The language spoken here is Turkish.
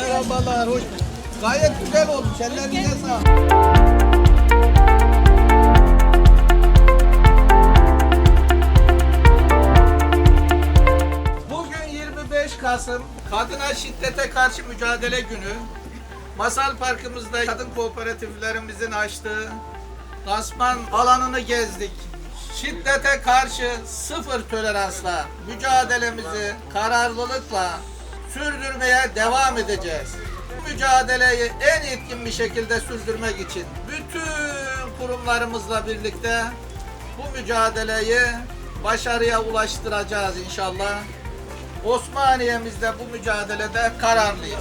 kadar hoş. Gayet güzel olmuş. Ellerinize sağlık. Bugün 25 Kasım Kadına Şiddete Karşı Mücadele Günü. Masal Parkımızda kadın kooperatiflerimizin açtığı Gasman alanını gezdik. Şiddete karşı sıfır toleransla mücadelemizi kararlılıkla sürdürmeye devam edeceğiz. Bu mücadeleyi en etkin bir şekilde sürdürmek için bütün kurumlarımızla birlikte bu mücadeleyi başarıya ulaştıracağız inşallah. Osmaniye'mizde bu mücadelede kararlıyız.